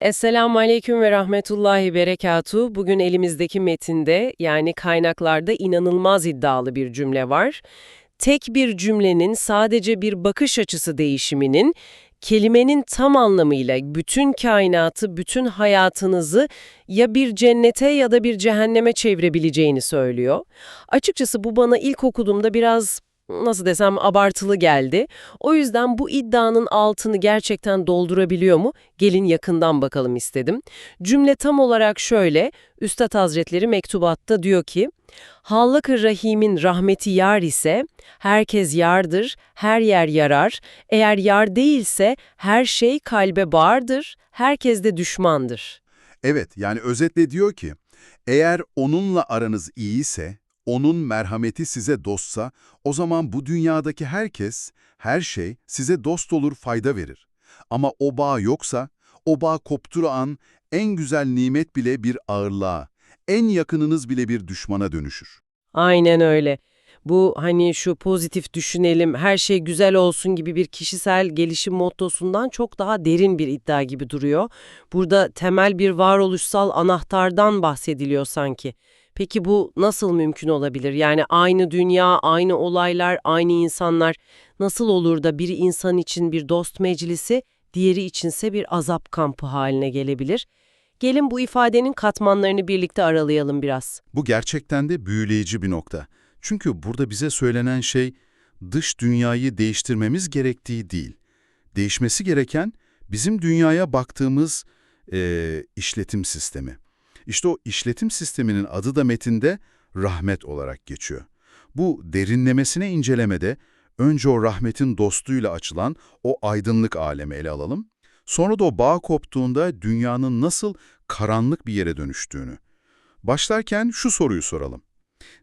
Esselamu Aleyküm ve Rahmetullahi Berekatuhu. Bugün elimizdeki metinde yani kaynaklarda inanılmaz iddialı bir cümle var. Tek bir cümlenin sadece bir bakış açısı değişiminin kelimenin tam anlamıyla bütün kainatı, bütün hayatınızı ya bir cennete ya da bir cehenneme çevirebileceğini söylüyor. Açıkçası bu bana ilk okuduğumda biraz nasıl desem abartılı geldi. O yüzden bu iddianın altını gerçekten doldurabiliyor mu? Gelin yakından bakalım istedim. Cümle tam olarak şöyle, Üstad Hazretleri mektubatta diyor ki, Hallak-ı Rahim'in rahmeti yar ise, herkes yardır, her yer yarar. Eğer yar değilse, her şey kalbe bağırdır, herkes de düşmandır. Evet, yani özetle diyor ki, eğer onunla aranız iyiyse, onun merhameti size dostsa, o zaman bu dünyadaki herkes, her şey size dost olur, fayda verir. Ama o bağ yoksa, o bağ koptuğu an en güzel nimet bile bir ağırlığa, en yakınınız bile bir düşmana dönüşür. Aynen öyle. Bu hani şu pozitif düşünelim, her şey güzel olsun gibi bir kişisel gelişim mottosundan çok daha derin bir iddia gibi duruyor. Burada temel bir varoluşsal anahtardan bahsediliyor sanki. Peki bu nasıl mümkün olabilir? Yani aynı dünya, aynı olaylar, aynı insanlar nasıl olur da biri insan için bir dost meclisi, diğeri içinse bir azap kampı haline gelebilir? Gelin bu ifadenin katmanlarını birlikte aralayalım biraz. Bu gerçekten de büyüleyici bir nokta. Çünkü burada bize söylenen şey dış dünyayı değiştirmemiz gerektiği değil. Değişmesi gereken bizim dünyaya baktığımız eee, işletim sistemi. İşte o işletim sisteminin adı da metinde rahmet olarak geçiyor. Bu derinlemesine incelemede önce o rahmetin dostluğuyla açılan o aydınlık alemi ele alalım. Sonra da o bağ koptuğunda dünyanın nasıl karanlık bir yere dönüştüğünü. Başlarken şu soruyu soralım.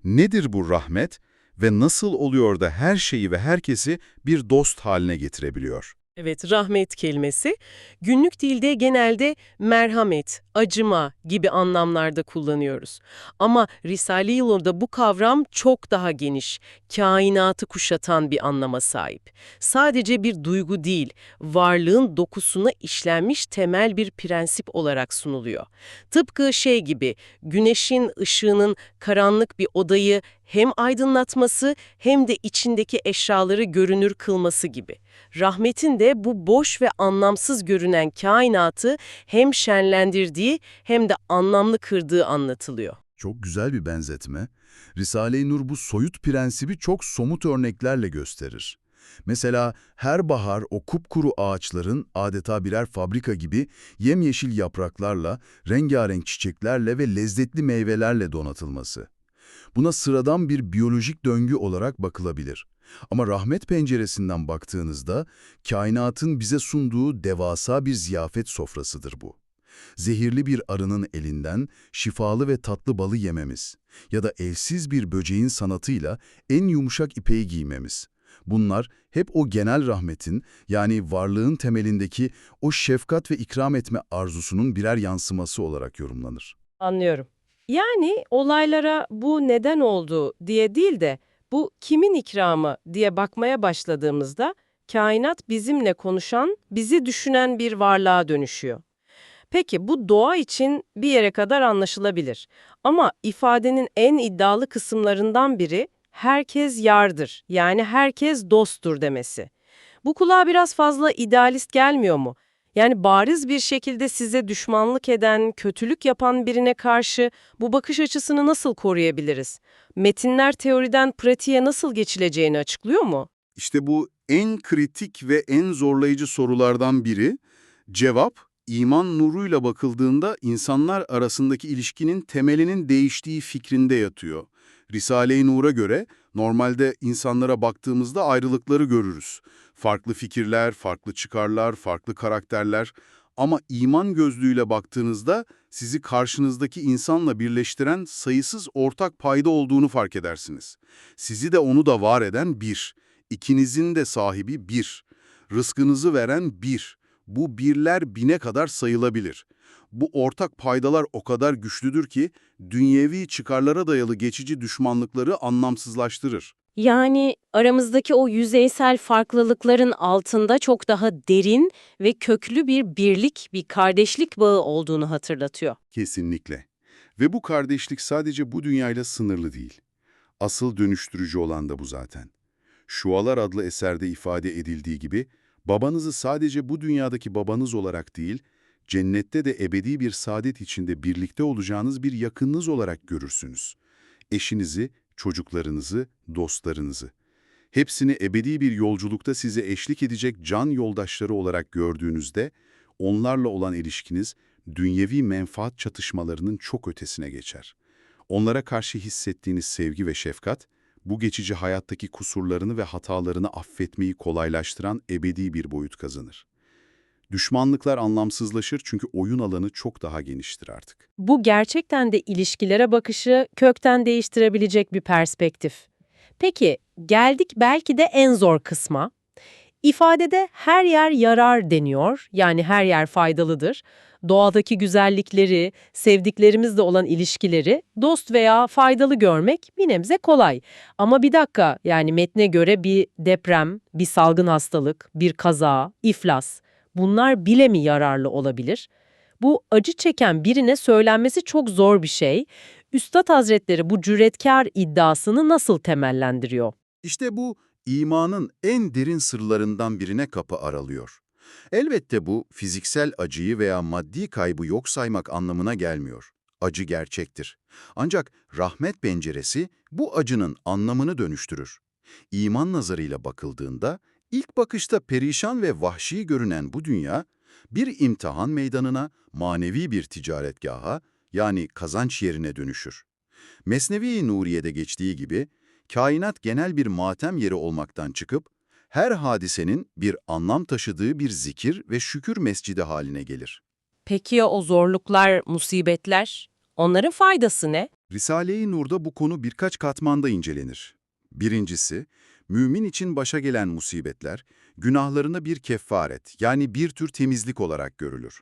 Nedir bu rahmet ve nasıl oluyor da her şeyi ve herkesi bir dost haline getirebiliyor? Evet, rahmet kelimesi günlük dilde genelde merhamet, acıma gibi anlamlarda kullanıyoruz. Ama Risale-i Nur'da bu kavram çok daha geniş, kainatı kuşatan bir anlama sahip. Sadece bir duygu değil, varlığın dokusuna işlenmiş temel bir prensip olarak sunuluyor. Tıpkı şey gibi, güneşin ışığının karanlık bir odayı hem aydınlatması hem de içindeki eşyaları görünür kılması gibi. Rahmetin de bu boş ve anlamsız görünen kainatı hem şenlendirdiği hem de anlamlı kırdığı anlatılıyor. Çok güzel bir benzetme. Risale-i Nur bu soyut prensibi çok somut örneklerle gösterir. Mesela her bahar o kupkuru ağaçların adeta birer fabrika gibi yemyeşil yapraklarla, rengarenk çiçeklerle ve lezzetli meyvelerle donatılması. Buna sıradan bir biyolojik döngü olarak bakılabilir. Ama rahmet penceresinden baktığınızda kainatın bize sunduğu devasa bir ziyafet sofrasıdır bu. Zehirli bir arının elinden şifalı ve tatlı balı yememiz ya da elsiz bir böceğin sanatıyla en yumuşak ipeği giymemiz. Bunlar hep o genel rahmetin yani varlığın temelindeki o şefkat ve ikram etme arzusunun birer yansıması olarak yorumlanır. Anlıyorum. Yani olaylara bu neden oldu diye değil de bu kimin ikramı diye bakmaya başladığımızda kainat bizimle konuşan, bizi düşünen bir varlığa dönüşüyor. Peki bu doğa için bir yere kadar anlaşılabilir. Ama ifadenin en iddialı kısımlarından biri herkes yardır yani herkes dosttur demesi. Bu kulağa biraz fazla idealist gelmiyor mu? Yani bariz bir şekilde size düşmanlık eden, kötülük yapan birine karşı bu bakış açısını nasıl koruyabiliriz? Metinler teoriden pratiğe nasıl geçileceğini açıklıyor mu? İşte bu en kritik ve en zorlayıcı sorulardan biri. Cevap, iman nuruyla bakıldığında insanlar arasındaki ilişkinin temelinin değiştiği fikrinde yatıyor. Risale-i Nur'a göre normalde insanlara baktığımızda ayrılıkları görürüz. Farklı fikirler, farklı çıkarlar, farklı karakterler. Ama iman gözlüğüyle baktığınızda sizi karşınızdaki insanla birleştiren sayısız ortak payda olduğunu fark edersiniz. Sizi de onu da var eden bir. İkinizin de sahibi bir. Rızkınızı veren bir. Bu birler bine kadar sayılabilir. Bu ortak paydalar o kadar güçlüdür ki dünyevi çıkarlara dayalı geçici düşmanlıkları anlamsızlaştırır. Yani aramızdaki o yüzeysel farklılıkların altında çok daha derin ve köklü bir birlik, bir kardeşlik bağı olduğunu hatırlatıyor. Kesinlikle. Ve bu kardeşlik sadece bu dünyayla sınırlı değil. Asıl dönüştürücü olan da bu zaten. Şualar adlı eserde ifade edildiği gibi, babanızı sadece bu dünyadaki babanız olarak değil, cennette de ebedi bir saadet içinde birlikte olacağınız bir yakınınız olarak görürsünüz. Eşinizi, çocuklarınızı, dostlarınızı. Hepsini ebedi bir yolculukta size eşlik edecek can yoldaşları olarak gördüğünüzde, onlarla olan ilişkiniz, dünyevi menfaat çatışmalarının çok ötesine geçer. Onlara karşı hissettiğiniz sevgi ve şefkat, bu geçici hayattaki kusurlarını ve hatalarını affetmeyi kolaylaştıran ebedi bir boyut kazanır. Düşmanlıklar anlamsızlaşır çünkü oyun alanı çok daha geniştir artık. Bu gerçekten de ilişkilere bakışı kökten değiştirebilecek bir perspektif. Peki, geldik belki de en zor kısma. İfadede her yer yarar deniyor, yani her yer faydalıdır. Doğadaki güzellikleri, sevdiklerimizle olan ilişkileri dost veya faydalı görmek bir nebze kolay. Ama bir dakika, yani metne göre bir deprem, bir salgın hastalık, bir kaza, iflas, bunlar bile mi yararlı olabilir? Bu acı çeken birine söylenmesi çok zor bir şey. Üstad Hazretleri bu cüretkar iddiasını nasıl temellendiriyor? İşte bu imanın en derin sırlarından birine kapı aralıyor. Elbette bu fiziksel acıyı veya maddi kaybı yok saymak anlamına gelmiyor. Acı gerçektir. Ancak rahmet penceresi bu acının anlamını dönüştürür. İman nazarıyla bakıldığında ilk bakışta perişan ve vahşi görünen bu dünya bir imtihan meydanına, manevi bir ticaretgaha yani kazanç yerine dönüşür. Mesnevi Nuriye'de geçtiği gibi kainat genel bir matem yeri olmaktan çıkıp, her hadisenin bir anlam taşıdığı bir zikir ve şükür mescidi haline gelir. Peki ya o zorluklar, musibetler? Onların faydası ne? Risale-i Nur'da bu konu birkaç katmanda incelenir. Birincisi, mümin için başa gelen musibetler, günahlarına bir kefaret yani bir tür temizlik olarak görülür.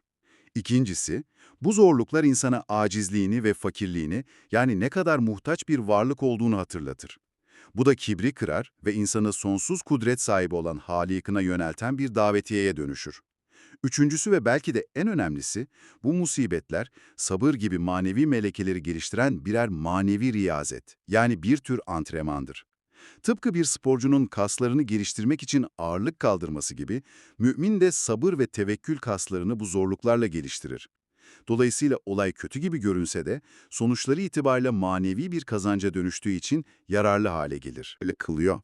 İkincisi, bu zorluklar insana acizliğini ve fakirliğini yani ne kadar muhtaç bir varlık olduğunu hatırlatır. Bu da kibri kırar ve insanı sonsuz kudret sahibi olan Halik'ına yönelten bir davetiyeye dönüşür. Üçüncüsü ve belki de en önemlisi, bu musibetler sabır gibi manevi melekeleri geliştiren birer manevi riyazet, yani bir tür antrenmandır. Tıpkı bir sporcunun kaslarını geliştirmek için ağırlık kaldırması gibi, mümin de sabır ve tevekkül kaslarını bu zorluklarla geliştirir. Dolayısıyla olay kötü gibi görünse de, sonuçları itibariyle manevi bir kazanca dönüştüğü için yararlı hale gelir. Öyle kılıyor.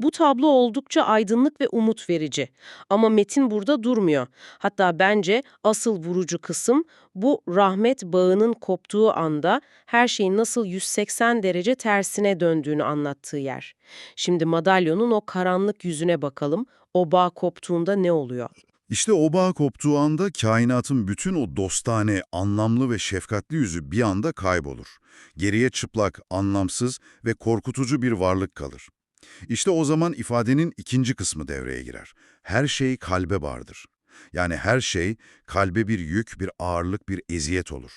Bu tablo oldukça aydınlık ve umut verici. Ama metin burada durmuyor. Hatta bence asıl vurucu kısım bu rahmet bağının koptuğu anda her şeyin nasıl 180 derece tersine döndüğünü anlattığı yer. Şimdi madalyonun o karanlık yüzüne bakalım. O bağ koptuğunda ne oluyor? İşte o bağ koptuğu anda kainatın bütün o dostane, anlamlı ve şefkatli yüzü bir anda kaybolur. Geriye çıplak, anlamsız ve korkutucu bir varlık kalır. İşte o zaman ifadenin ikinci kısmı devreye girer. Her şey kalbe bağırdır. Yani her şey kalbe bir yük, bir ağırlık, bir eziyet olur.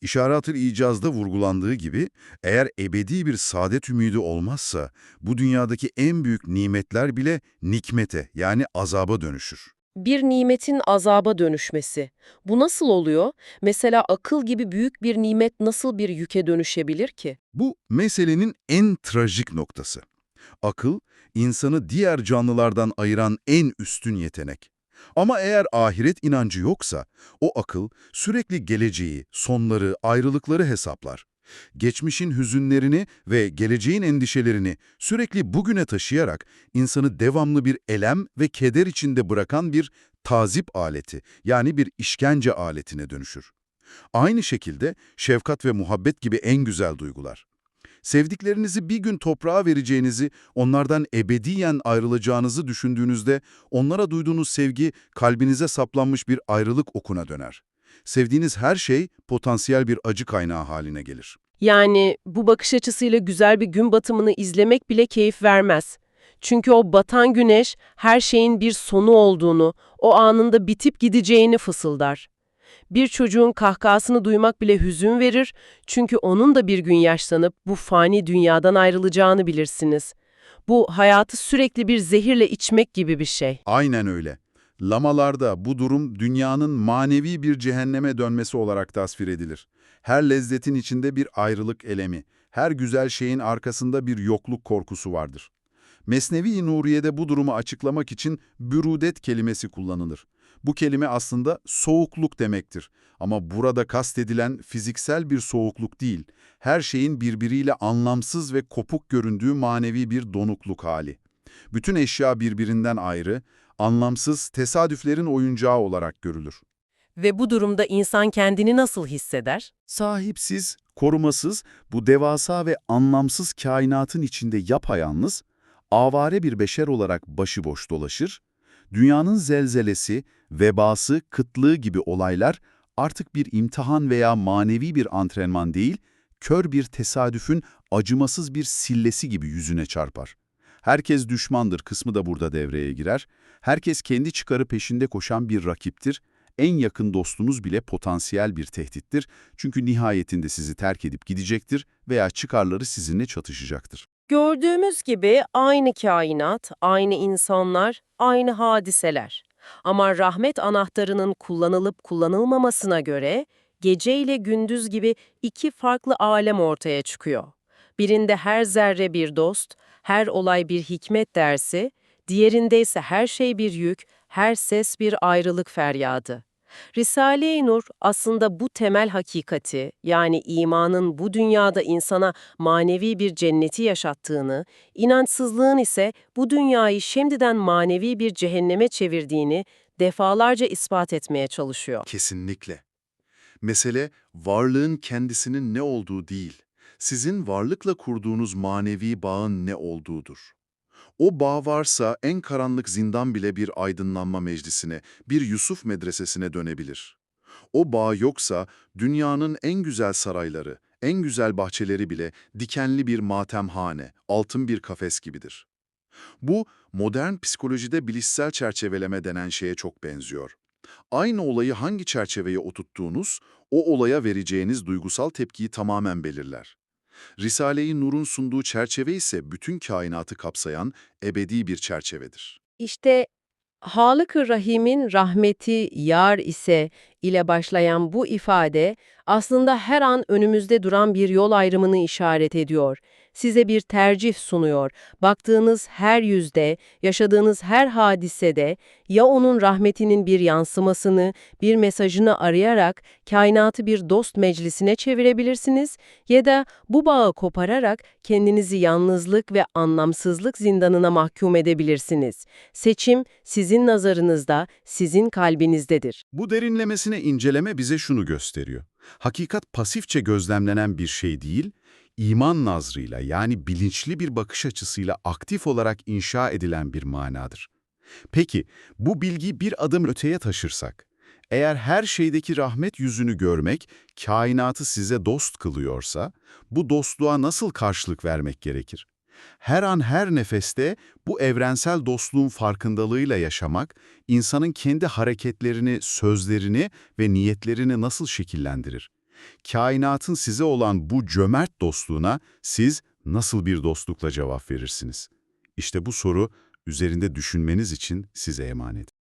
İşaret-ül icazda vurgulandığı gibi eğer ebedi bir saadet ümidi olmazsa bu dünyadaki en büyük nimetler bile nikmete yani azaba dönüşür. Bir nimetin azaba dönüşmesi. Bu nasıl oluyor? Mesela akıl gibi büyük bir nimet nasıl bir yüke dönüşebilir ki? Bu meselenin en trajik noktası. Akıl, insanı diğer canlılardan ayıran en üstün yetenek. Ama eğer ahiret inancı yoksa, o akıl sürekli geleceği, sonları, ayrılıkları hesaplar. Geçmişin hüzünlerini ve geleceğin endişelerini sürekli bugüne taşıyarak insanı devamlı bir elem ve keder içinde bırakan bir tazip aleti yani bir işkence aletine dönüşür. Aynı şekilde şefkat ve muhabbet gibi en güzel duygular. Sevdiklerinizi bir gün toprağa vereceğinizi, onlardan ebediyen ayrılacağınızı düşündüğünüzde onlara duyduğunuz sevgi kalbinize saplanmış bir ayrılık okuna döner. Sevdiğiniz her şey potansiyel bir acı kaynağı haline gelir. Yani bu bakış açısıyla güzel bir gün batımını izlemek bile keyif vermez. Çünkü o batan güneş her şeyin bir sonu olduğunu, o anında bitip gideceğini fısıldar. Bir çocuğun kahkahasını duymak bile hüzün verir çünkü onun da bir gün yaşlanıp bu fani dünyadan ayrılacağını bilirsiniz. Bu hayatı sürekli bir zehirle içmek gibi bir şey. Aynen öyle. Lamalarda bu durum dünyanın manevi bir cehenneme dönmesi olarak tasvir edilir. Her lezzetin içinde bir ayrılık elemi, her güzel şeyin arkasında bir yokluk korkusu vardır. Mesnevi Nuriye'de bu durumu açıklamak için bürüdet kelimesi kullanılır. Bu kelime aslında soğukluk demektir. Ama burada kastedilen fiziksel bir soğukluk değil, her şeyin birbiriyle anlamsız ve kopuk göründüğü manevi bir donukluk hali. Bütün eşya birbirinden ayrı, anlamsız tesadüflerin oyuncağı olarak görülür. Ve bu durumda insan kendini nasıl hisseder? Sahipsiz, korumasız, bu devasa ve anlamsız kainatın içinde yapayalnız, avare bir beşer olarak başıboş dolaşır, dünyanın zelzelesi, vebası, kıtlığı gibi olaylar artık bir imtihan veya manevi bir antrenman değil, kör bir tesadüfün acımasız bir sillesi gibi yüzüne çarpar. Herkes düşmandır kısmı da burada devreye girer. Herkes kendi çıkarı peşinde koşan bir rakiptir. En yakın dostunuz bile potansiyel bir tehdittir. Çünkü nihayetinde sizi terk edip gidecektir veya çıkarları sizinle çatışacaktır. Gördüğümüz gibi aynı kainat, aynı insanlar, aynı hadiseler. Ama rahmet anahtarının kullanılıp kullanılmamasına göre gece ile gündüz gibi iki farklı alem ortaya çıkıyor. Birinde her zerre bir dost, her olay bir hikmet dersi, diğerinde ise her şey bir yük, her ses bir ayrılık feryadı. Risale-i Nur aslında bu temel hakikati yani imanın bu dünyada insana manevi bir cenneti yaşattığını, inançsızlığın ise bu dünyayı şimdiden manevi bir cehenneme çevirdiğini defalarca ispat etmeye çalışıyor. Kesinlikle. Mesele varlığın kendisinin ne olduğu değil, sizin varlıkla kurduğunuz manevi bağın ne olduğudur. O bağ varsa en karanlık zindan bile bir aydınlanma meclisine, bir Yusuf medresesine dönebilir. O bağ yoksa dünyanın en güzel sarayları, en güzel bahçeleri bile dikenli bir matemhane, altın bir kafes gibidir. Bu, modern psikolojide bilişsel çerçeveleme denen şeye çok benziyor. Aynı olayı hangi çerçeveye oturttuğunuz, o olaya vereceğiniz duygusal tepkiyi tamamen belirler. Risale-i Nur'un sunduğu çerçeve ise bütün kainatı kapsayan ebedi bir çerçevedir. İşte Halık-ı Rahim'in rahmeti yar ise ile başlayan bu ifade aslında her an önümüzde duran bir yol ayrımını işaret ediyor. Size bir tercih sunuyor. Baktığınız her yüzde, yaşadığınız her hadisede ya onun rahmetinin bir yansımasını, bir mesajını arayarak kainatı bir dost meclisine çevirebilirsiniz ya da bu bağı kopararak kendinizi yalnızlık ve anlamsızlık zindanına mahkum edebilirsiniz. Seçim sizin nazarınızda, sizin kalbinizdedir. Bu derinlemesine inceleme bize şunu gösteriyor. Hakikat pasifçe gözlemlenen bir şey değil, iman nazrıyla yani bilinçli bir bakış açısıyla aktif olarak inşa edilen bir manadır. Peki, bu bilgiyi bir adım öteye taşırsak, eğer her şeydeki rahmet yüzünü görmek, kainatı size dost kılıyorsa, bu dostluğa nasıl karşılık vermek gerekir? Her an her nefeste bu evrensel dostluğun farkındalığıyla yaşamak, insanın kendi hareketlerini, sözlerini ve niyetlerini nasıl şekillendirir? Kainatın size olan bu cömert dostluğuna siz nasıl bir dostlukla cevap verirsiniz? İşte bu soru üzerinde düşünmeniz için size emanet.